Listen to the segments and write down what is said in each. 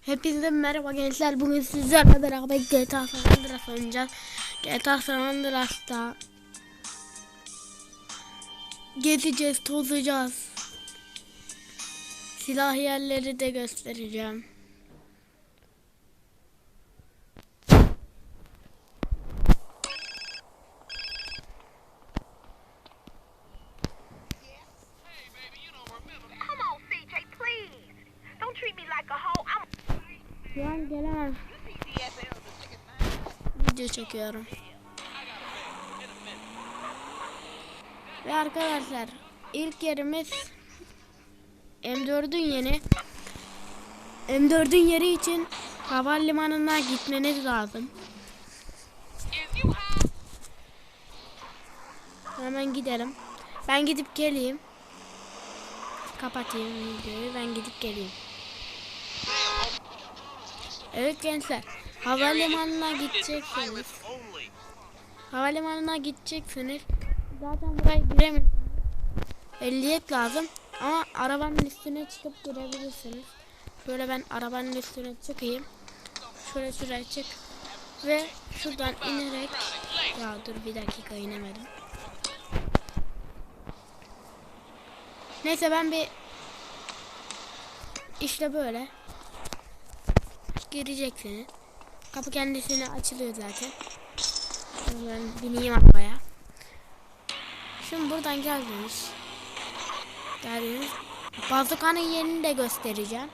Hepinize merhaba gençler. Bugün sizlerle beraber GTA San Andreas oynayacağız. GTA San Andreas'ta gezeceğiz, tozacağız. Silah yerleri de göstereceğim. Çekiyorum. Ve arkadaşlar ilk yerimiz M4'ün yeni. M4'ün yeri için havalimanına gitmeniz lazım. Hemen gidelim. Ben gidip geleyim. Kapatayım videoyu. Ben gidip geleyim. Evet gençler. Havalimanına gideceksiniz. Havalimanına gideceksiniz. Zaten buraya giremiyorsunuz. Ehliyet lazım. Ama arabanın üstüne çıkıp girebilirsiniz. Şöyle ben arabanın üstüne çıkayım. Şöyle şuraya çık. Ve şuradan inerek ya dur bir dakika inemedim. Neyse ben bir işte böyle gireceksiniz. Kapı kendisine açılıyor zaten. Ben bineyim arabaya. Şimdi buradan geldiniz. Geldiniz. Bazukanın yerini de göstereceğim.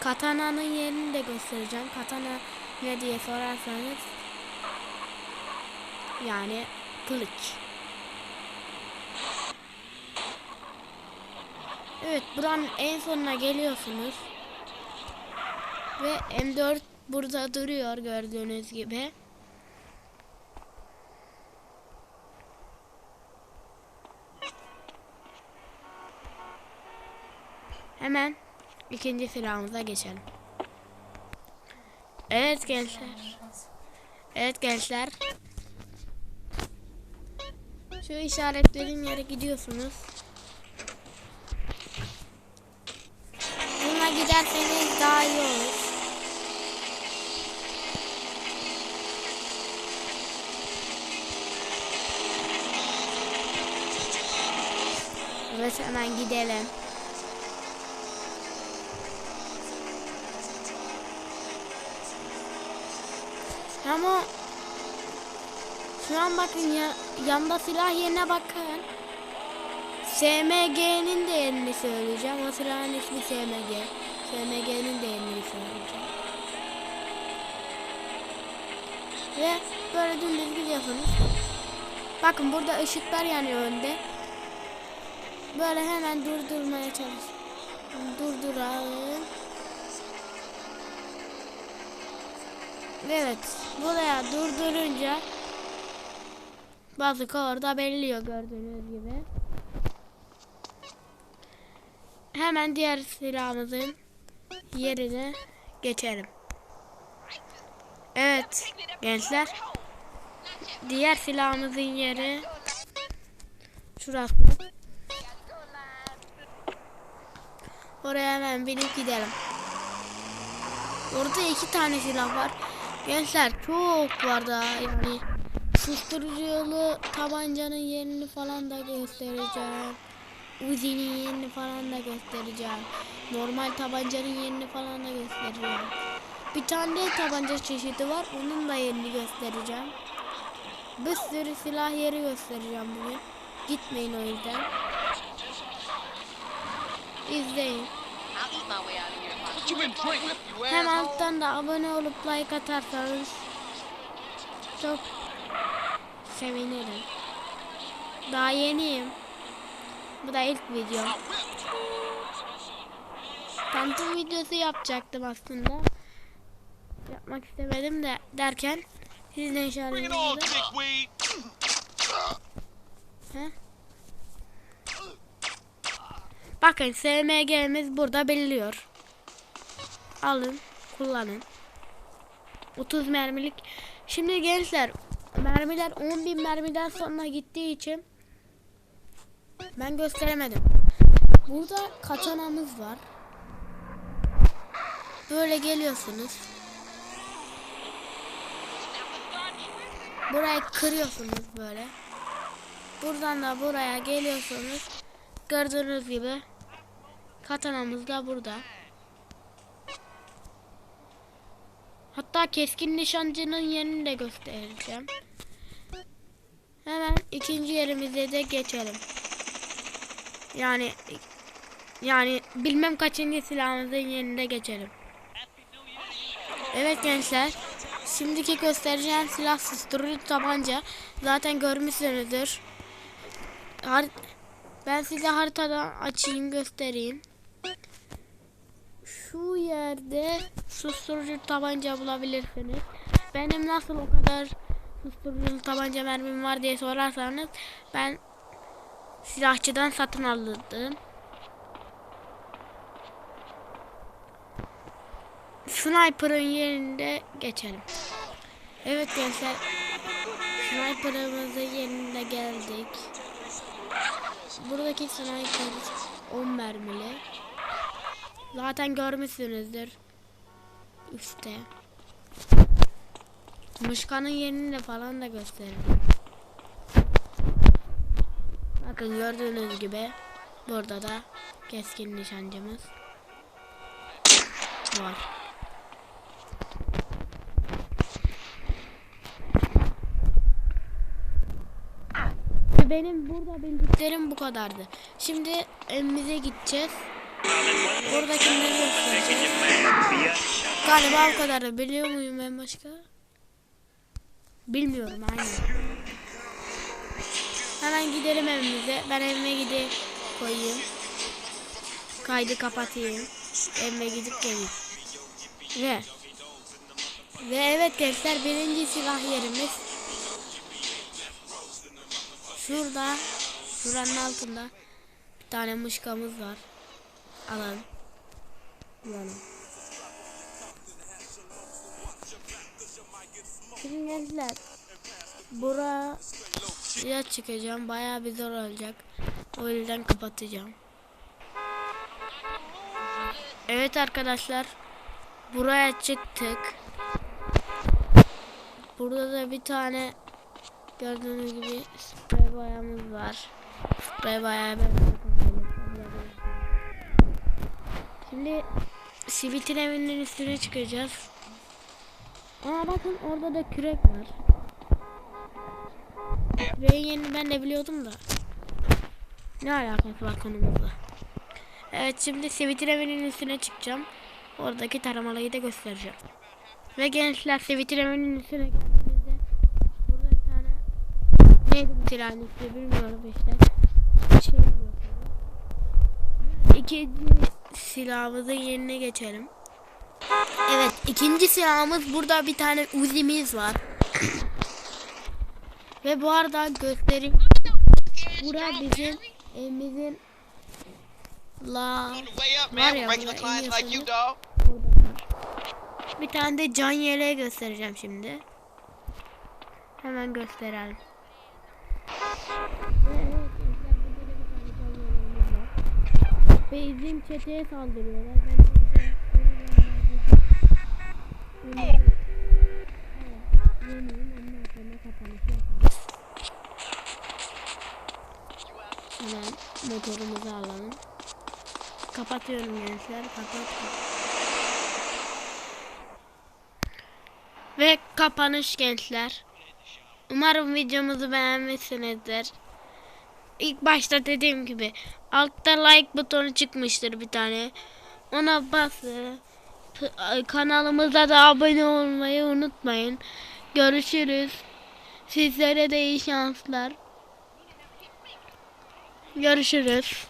Katana'nın yerini de göstereceğim. Katana ne diye sorarsanız yani kılıç. Evet buranın en sonuna geliyorsunuz. Ve M4 burada duruyor gördüğünüz gibi. Hemen ikinci silahımıza geçelim. Evet gençler. Evet gençler. Şu işaretlediğim yere gidiyorsunuz. Daha iyi olur. Evet hemen gidelim. Ama şu an bakın ya yanda silah yerine bakın. SMG'nin de yerini söyleyeceğim. O silahın ismi SMG. SMG'nin de söyleyeceğim. Ve böyle dümdüz gidiyorsunuz. Bakın burada ışıklar yanıyor önde. Böyle hemen durdurmaya çalış. Durduralım. Evet. Buraya durdurunca bazı orada belliyor gördüğünüz gibi. Hemen diğer silahımızın yerine geçelim. Evet gençler. Diğer silahımızın yeri şurası. Oraya hemen binip gidelim. Orada iki tane silah var. Gençler çok var da yani susturuculu tabancanın yerini falan da göstereceğim. Uzi'nin yerini falan da göstereceğim. Normal tabancanın yerini falan da göstereceğim. Bir tane tabanca çeşidi var. Onun da yerini göstereceğim. Bir sürü silah yeri göstereceğim bugün. Gitmeyin o yüzden. İzleyin. Hem alttan da abone olup like atarsanız çok sevinirim. Daha yeniyim. Bu da ilk video. Tanıtım videosu yapacaktım aslında. Yapmak istemedim de derken dickweed. He? Bakın SMG'miz burada belirliyor. Alın, kullanın. 30 mermilik. Şimdi gençler, mermiler 10.000 mermiden sonra gittiği için ben gösteremedim. Burada katanamız var. Böyle geliyorsunuz. Burayı kırıyorsunuz böyle. Buradan da buraya geliyorsunuz. Gördüğünüz gibi katanamız da burada. Hatta keskin nişancının yerini de göstereceğim. Hemen ikinci yerimize de geçelim. Yani yani bilmem kaçıncı silahımızın yerine geçelim. Evet gençler. Şimdiki göstereceğim silah susturucu tabanca. Zaten görmüşsünüzdür. Har ben size haritadan açayım göstereyim. Şu yerde susturucu tabanca bulabilirsiniz. Benim nasıl o kadar susturucu tabanca mermim var diye sorarsanız ben silahçıdan satın aldım. Sniper'ın yerinde geçelim. Evet gençler. Sniper'ımızın yerine geldik. Buradaki sniper 10 mermili. Zaten görmüşsünüzdür. Üstte. Mışkanın yerini de falan da gösterelim. Bakın gördüğünüz gibi burada da keskin nişancımız var. Benim burada bildiklerim bu kadardı. Şimdi evimize gideceğiz. Buradakileri göstereceğiz. Galiba bu kadardı. Biliyor muyum ben başka? Bilmiyorum aynen. Hemen gidelim evimize. Ben evime gidip koyayım. Kaydı kapatayım. Evime gidip geleyim. Ve ve evet gençler birinci silah yerimiz şurada şuranın altında bir tane mışkamız var. Alalım. Alalım. Şimdi gençler buraya çıkacağım. Bayağı bir zor olacak. O yüzden kapatacağım. Evet arkadaşlar. Buraya çıktık. Burada da bir tane gördüğünüz gibi sprey boyamız var. Sprey boyayı ben Şimdi Sivit'in evinin üstüne çıkacağız. Aa bakın orada da kürek var. Küreğin yerini ben de biliyordum da. Ne alakası var konumuzla? Evet şimdi Sivit'in evinin üstüne çıkacağım. Oradaki taramalıyı da göstereceğim. Ve gençler Sivit'in evinin üstüne geldiğimizde burada bir tane neydi bu silahın bilmiyorum işte. Şey. İkinci silahımızın yerine geçelim. Evet ikinci silahımız burada bir tane uzimiz var. Ve bu arada göstereyim. Bura bizim evimizin la Var ya, burada. Bir tane de can yeleği göstereceğim şimdi. Hemen gösterelim. Bizim çeteye saldırıyorlar. Ben de bize Evet, yeniyim. Ondan sonra kapanış yapalım. Hemen motorumuzu alalım. Kapatıyorum gençler. Kapat. Ve kapanış gençler. Umarım videomuzu beğenmişsinizdir. İlk başta dediğim gibi altta like butonu çıkmıştır bir tane. Ona basın. Kanalımıza da abone olmayı unutmayın. Görüşürüz. Sizlere de iyi şanslar. Görüşürüz.